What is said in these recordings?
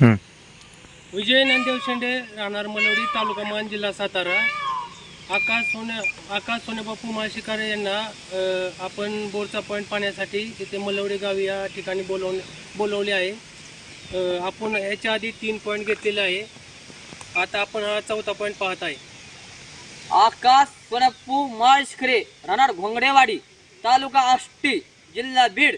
हं. विजय नांदेव शेंडे राहणार मलवडी तालुका मान जिल्हा सातारा. आकाश सोने आकाश सोनेबापू माशिकारे यांना आपण बोरचा पॉईंट पाहण्यासाठी इथे मलवडी गाव या ठिकाणी बोलवून बोलवले आहे. आपण याच्या आधी तीन पॉईंट घेतलेले आहे. आता आपण हा चौथा पॉईंट पाहत आहे. आकाश सोनप्पू माळशखरे राहणार घोंगडेवाडी तालुका आष्टी जिल्हा बीड.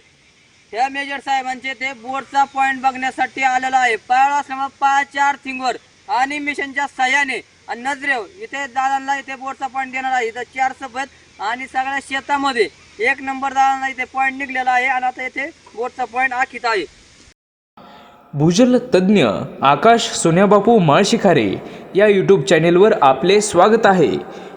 त्या मेजर साहेबांचे ते बोर्डचा पॉईंट बघण्यासाठी आलेला आहे. पाळा असल्यामुळे चार थिंगवर. आणि मिशनच्या सहाय्याने आणि नजरेव इथे दादांना इथे बोर्डचा पॉईंट देणार आहे. इथं चार सफेद आणि सगळ्या शेतामध्ये. एक नंबर दादांना इथे पॉईंट निघलेला आहे आणि आता इथे बोर्डचा पॉईंट आखीत आहे. भूजल तज्ज्ञ आकाश सोन्याबापू माळशिखारे या यूट्यूब चॅनेलवर आपले स्वागत आहे.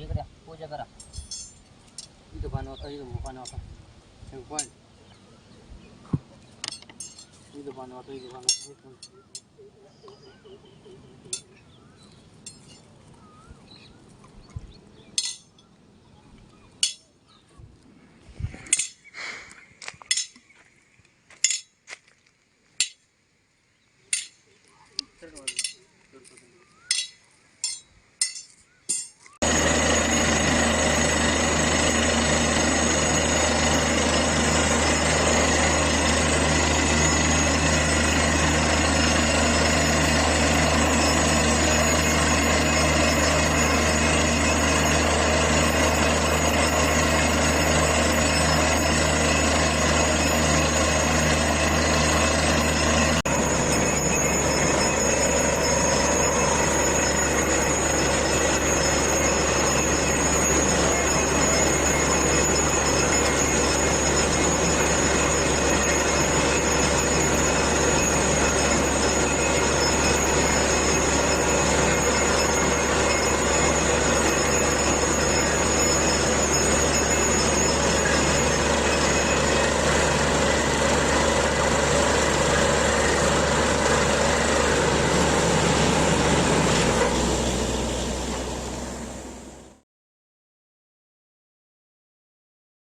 पूजा करा इथं पाणी होता इथं पाणी होता हे पॉईंट इथं पाणी होता इथं पाणी होता